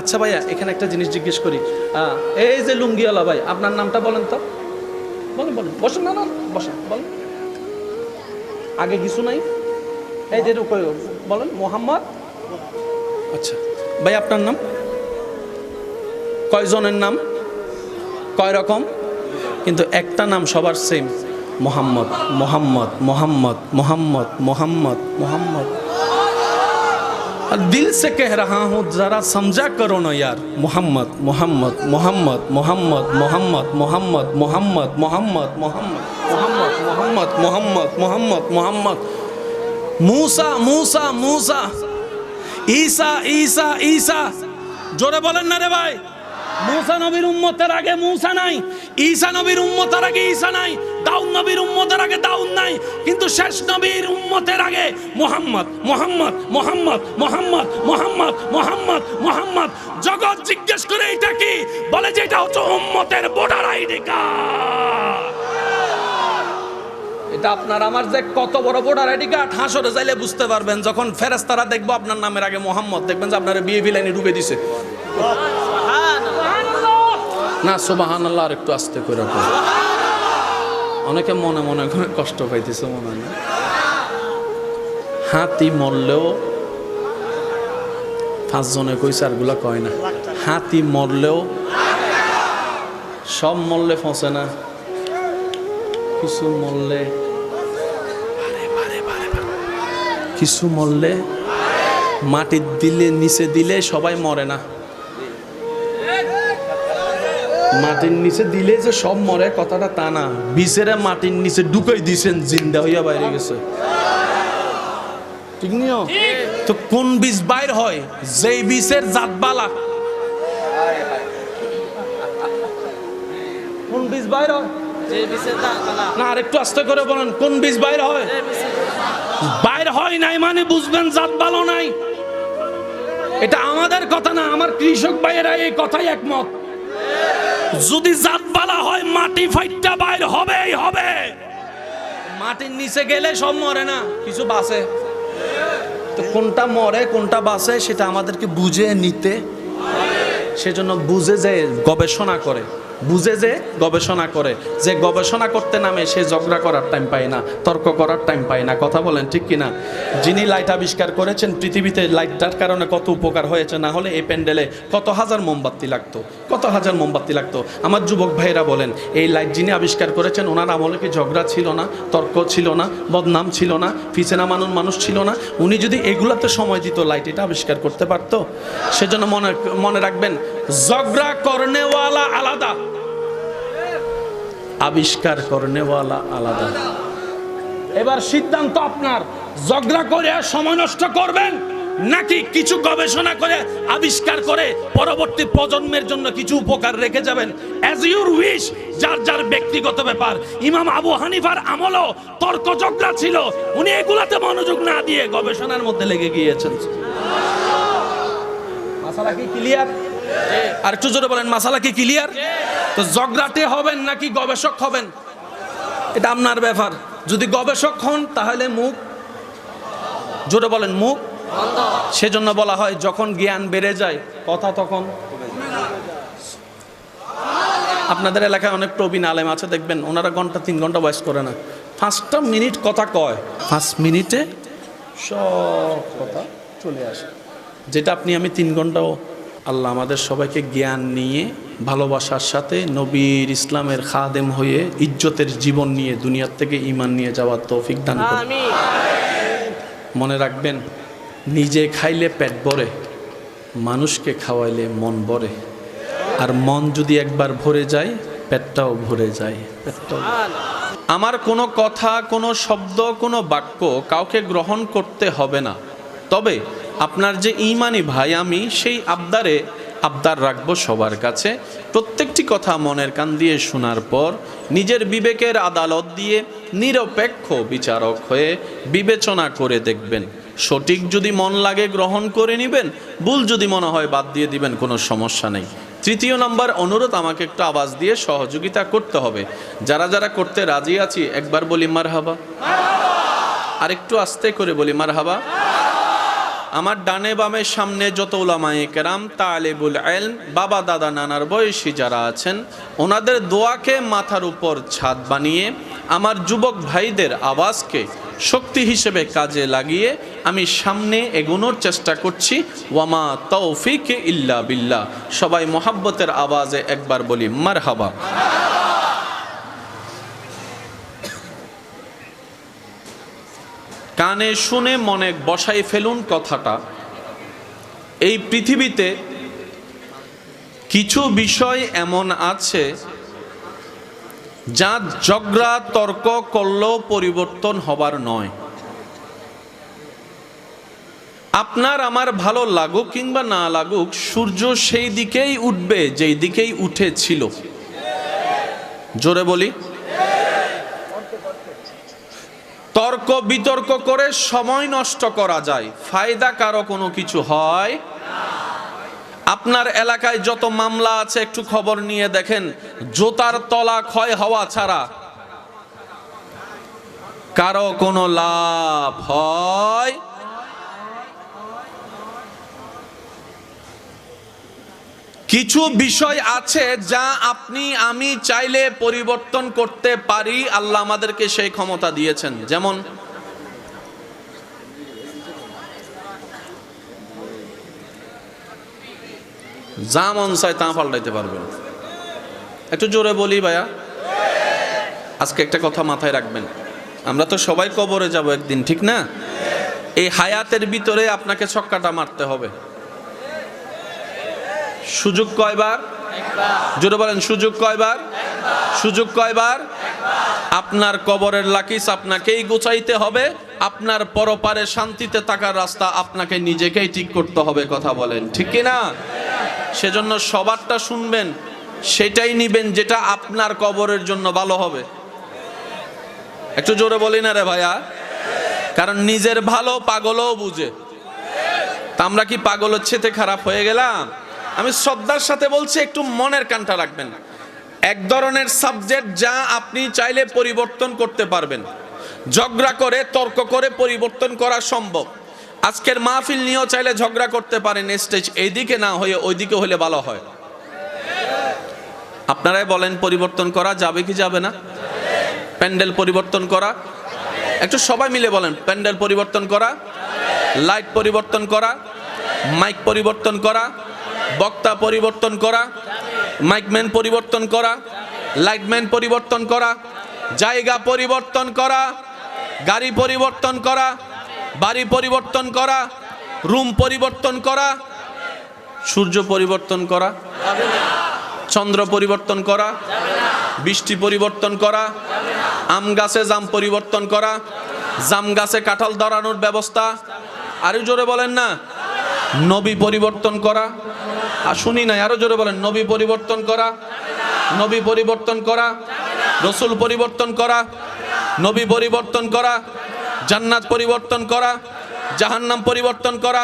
আচ্ছা ভাইয়া, এখানে একটা জিনিস জিজ্ঞেস করি। এই যে লুঙ্গিওয়ালা ভাই, আপনার নামটা বলেন তো? বলেন বলেন, বসেন, না বসেন, বলেন। আগে কিছু নাই? এই যে বলেন, মোহাম্মদ। আচ্ছা ভাই, আপনার নাম? কয়জনের নাম? কয় রকম? কিন্তু একটা নাম সবার সেম মোহাম্মদ মোহাম্মদ মোহাম্মদ মোহাম্মদ মোহাম্মদ মোহাম্মদ। और दिल से कह रहा हूँ जरा समझा करो ना यार मोहम्मद मोहम्मद मोहम्मद मोहम्मद मोहम्मद मोहम्मद मोहम्मद मोहम्मद मोहम्मद मोहम्मद मोहम्मद मोहम्मद मोहम्मद मूसा मूसा मूसा ঈসা ঈসা ঈসা জোরে বলেন না রে ভাই মুসা নবীর উম্মতের আগে মুসা নাই ঈসা নবীর উম্মতের আগে ঈসা নাই দাউদ নবীর উম্মতের আগে দাউদ নাই কিন্তু শেষ নবীর উম্মতের আগে মোহাম্মদ মোহাম্মদ মোহাম্মদ মোহাম্মদ মোহাম্মদ মোহাম্মদ মোহাম্মদ। জগৎ জিজ্ঞেস করে এটা কি? বলে যে এটা হচ্ছে উম্মতের ভোটার আইডি কার্ড এটা আপনার আমার যে কত বড় ভোটার আইডি কার্ড হাসরে যাইলে বুঝতে পারবেন যখন ফেরেস্তারা দেখব আপনার নামের আগে মোহাম্মদ দেখবেন যে আপনার বিয়ে ভিলাইনে ডুবে দিছে। না সুবাহান আল্লাহ আর একটু আস্তে করে। অনেকে মনে মনে করে কষ্ট পাইতেছে, মনে হয় হাতি মরলেও পাঁচজনে কইছে আরগুলা কয় না। হাতি মরলেও সব মরলে ফসে না। কিছু মরলে কিছু মরলে মাটির দিলে, নিচে দিলে সবাই মরে না। মাটির নিচে দিলে যে সব মরে কথাটা তা না। বিষেরা মাটির নিচে ঢুকাই দিছেন জিন্দা হইয়া বাইরে গেছে। ঠিক নিও তো কোন বীজ বাইর হয়? যেই বীজের জাতবালা কোন বীজ বাইর হয়? না আরেকটু আস্তে করে বলেন কোন বীজ বাইর হয়? বাইর হয় নাই মানে বুঝবেন জাত ভালো নাই। এটা আমাদের কথা না আমার কৃষক ভাইয়েরা এই কথাই একমত। যদি জাত বালা হয়, মাটি ফাইটটা বাইর হবেই, হবে। মাটির নিচে গেলে সব মরে না, কিছু বাসে তো কোনটা মরে, কোনটা বাসে সেটা আমাদেরকে বুঝে নিতে। সেজন্য বুঝে যে গবেষণা করে। বুঝে যে গবেষণা করে। যে গবেষণা করতে নামে সে ঝগড়া করার টাইম পায় না, তর্ক করার টাইম পায় না। কথা বলেন, ঠিক কিনা? যিনি লাইট আবিষ্কার করেছেন, পৃথিবীতে লাইটটার কারণে কত উপকার হয়েছে, না হলে এই প্যান্ডেলে কত হাজার মোমবাতি লাগতো, কত হাজার মোমবাতি লাগতো। আমার যুবক ভাইরা বলেন, এই লাইট যিনি আবিষ্কার করেছেন, ওনার আমলে কি ঝগড়া ছিল না, তর্ক ছিল না, বদনাম ছিল না ফিসেনা মানুষ মানুষ ছিল না? উনি যদি এগুলাতে সময় দিত লাইট এটা আবিষ্কার করতে পারতো? সেজন্য মনে মনে রাখবেন, ঝগড়া করনেওয়ালা আলাদা। আবিষ্কার করনেওয়ালা আলাদা। এবার সিদ্ধান্ত আপনার। ঝগড়া করে সময় নষ্ট করবেন নাকি কিছু গবেষণা করে আবিষ্কার করে পরবর্তী প্রজন্মের জন্য কিছু উপকার রেখে যাবেন? অ্যাজ ইউর উইশ যার যার ব্যক্তিগত ব্যাপার। ইমাম আবু হানিফার আমলও তর্ক ঝগড়া ছিল। উনি এগুলাতে মনোযোগ না দিয়ে গবেষণার মধ্যে লেগে গিয়েছেন। মাসালা কি ক্লিয়ার আর একটু জোরে বলেন মাসালা কি ক্লিয়ার তো ঝগড়াটে হবেন নাকি গবেষক হবেন? এটা আপনার ব্যাপার। যদি গবেষক হন, তাহলে মুখ জোরে বলেন, মুখ সেজন্য বলা হয়, যখন জ্ঞান বেড়ে যায়, কথা তখন আপনাদের এলাকায় অনেক প্রবীণ আলেম আছে, দেখবেন, ওনারা ঘণ্টা, তিন ঘণ্টা বয়স করে না। পাঁচটা মিনিট কথা কয়। পাঁচ মিনিটে সব কথা চলে আসে। যেটা আপনি, আমি তিন ঘন্টাও, আল্লাহ আমাদের সবাইকে জ্ঞান নিয়ে ভালোবাসার সাথে নবীর ইসলামের খাদেম হয়ে ইজ্জতের জীবন নিয়ে দুনিয়ার থেকে ইমান নিয়ে যাওয়ার তৌফিক দান করুন। মনে রাখবেন নিজে খাইলে পেট ভরে মানুষকে খাওয়াইলে মন ভরে। আর মন যদি একবার ভরে যায় পেটটাও ভরে যায়। পেটটাও আমার কোনো কথা কোনো শব্দ কোনো বাক্য কাউকে গ্রহণ করতে হবে না। তবে আপনার যে ইমানি ভাই আমি সেই আবদারে আবদার রাখব সবার কাছে। প্রত্যেকটি কথা মনের কান দিয়ে শোনার পর নিজের বিবেকের আদালত দিয়ে নিরপেক্ষ বিচারক হয়ে বিবেচনা করে দেখবেন। সঠিক যদি মন লাগে গ্রহণ করে নেবেন, ভুল যদি মনে হয় বাদ দিয়ে দিবেন, কোনো সমস্যা নেই। তৃতীয় নম্বর অনুরোধ, আমাকে একটু আওয়াজ দিয়ে সহযোগিতা করতে হবে। যারা যারা করতে রাজি আছি, একবার বলি মার হাবা আর একটু আস্তে করে বলি মার হাবা আমার ডানে বামে সামনে যত উলামায়ে কেরাম, তালেবুল এলম বাবা, দাদা, নানার বয়সী যারা আছেন, ওনাদের দোয়াকে মাথার উপর ছাদ বানিয়ে, আমার যুবক ভাইদের আওয়াজকে শক্তি হিসেবে কাজে লাগিয়ে, আমি সামনে এগোনোর চেষ্টা করছি, ওয়ামা তৌফিক ইল্লা বিল্লাহ। সবাই মোহাব্বতের আওয়াজে একবার বলি মার হাবা কানে শুনে মনে বসাই ফেলুন কথাটা। এই পৃথিবীতে কিছু বিষয় এমন আছে যা ঝগড়া, তর্ক করলেও পরিবর্তন হবার নয়। আপনার আমার ভালো লাগুক কিংবা না লাগুক, সূর্য সেই দিকেই উঠবে, যেই দিকেই উঠেছিল। জোরে বলি। তর্ক বিতর্ক করে সময় নষ্ট করা যায়। ফায়দা কারও কোনো কিছু হয়? আপনার এলাকায় যত মামলা আছে, একটু খবর নিয়ে দেখেন। জোতার তলা ক্ষয় হওয়া ছাড়া কারও কোনো লাভ হয়? কিছু বিষয় আছে যা আপনি, আমি চাইলে পরিবর্তন করতে পারি। আল্লাহ আমাদেরকে সেই ক্ষমতা দিয়েছেন। যেমন, যা মন চায় তা পাল্টাইতে পারবেন। একটু জোরে বলি ভাইয়া। আজকে একটা কথা মাথায় রাখবেন। আমরা তো সবাই কবরে যাব একদিন, ঠিক না? এই হায়াতের ভিতরে আপনাকে ছক্কাটা মারতে হবে। সুযোগ কয়বার? জোরে বলেন, সুযোগ কয়বার? সুযোগ কয়বার? আপনার কবরের লাকিস আপনাকেই গোছাইতে হবে, আপনার পরপারে শান্তিতে থাকার রাস্তা আপনাকে নিজেকেই ঠিক করতে হবে কথা বলেন, ঠিক না সেজন্য সবারটা শুনবেন, সেটাই নিবেন যেটা আপনার কবরের জন্য ভালো হবে। একটু জোরে বলি না রে ভাইয়া, কারণ নিজের ভালো পাগলও বুঝে। তা আমরা কি পাগল হচ্ছেতে খারাপ হয়ে গেলাম? আমি শ্রদ্ধার সাথে বলছি, একটু মনের কানটা রাখবেন। এক ধরনের সাবজেক্ট যা আপনি চাইলে পরিবর্তন করতে পারবেন। ঝগড়া করে, তর্ক করে পরিবর্তন করা সম্ভব। আজকের মাহফিল নিয়েও চাইলে ঝগড়া করতে পারেন স্টেজ এইদিকে না হয়ে ওইদিকে হলে ভালো হয়। আপনারাই বলেন, পরিবর্তন করা যাবে কি যাবে না? প্যান্ডেল পরিবর্তন করা। একটু সবাই মিলে বলেন, প্যান্ডেল পরিবর্তন করা। লাইট পরিবর্তন করা। মাইক পরিবর্তন করা। বক্তা পরিবর্তন করা মাইকম্যান পরিবর্তন করা লাইটম্যান পরিবর্তন করা জায়গা পরিবর্তন করা গাড়ি পরিবর্তন করা বাড়ি পরিবর্তন করা রুম পরিবর্তন করা সূর্য পরিবর্তন করা চন্দ্র পরিবর্তন করা বৃষ্টি পরিবর্তন করা আম গাছে জাম পরিবর্তন করা জাম গাছে কাঁঠাল ধরানোর ব্যবস্থা আরও জোরে বলেন না নবী পরিবর্তন করা শুনি নাই আরও জোরে বলেন নবী পরিবর্তন করা নবী পরিবর্তন করা রসুল পরিবর্তন করা নবী পরিবর্তন করা জান্নাত পরিবর্তন করা জাহান্নাম পরিবর্তন করা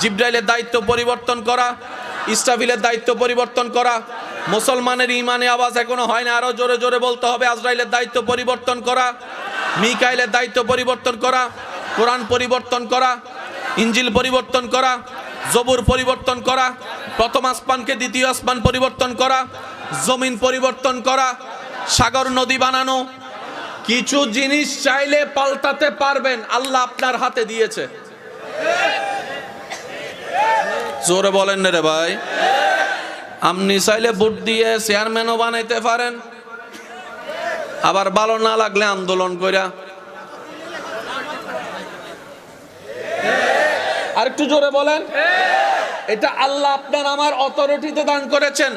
জিব্রাইলের দায়িত্ব পরিবর্তন করা ইস্টাফিলের দায়িত্ব পরিবর্তন করা মুসলমানের ইমানে আওয়াজ এখনও হয় না আরও জোরে জোরে বলতে হবে আজরাইলের দায়িত্ব পরিবর্তন করা মিকাইলের দায়িত্ব পরিবর্তন করা কোরআন পরিবর্তন করা ইঞ্জিল পরিবর্তন করা জবুর পরিবর্তন করা, প্রথম আসমানকে দ্বিতীয় আসমান পরিবর্তন করা, জমিন পরিবর্তন করা, সাগর নদী বানানো। কিছু জিনিস চাইলে পাল্টাতে পারবেন, আল্লাহ আপনার হাতে দিয়েছে। জোরে বলেন রে ভাই। আপনি চাইলে ভোট দিয়ে চেয়ারম্যানও বানাইতে পারেন। আবার ভালো না লাগলে আন্দোলন কইরা আর একটু জোরে বলেন। এটা আল্লাহ আপনার আমার অথরিটিতে দান করেছেন।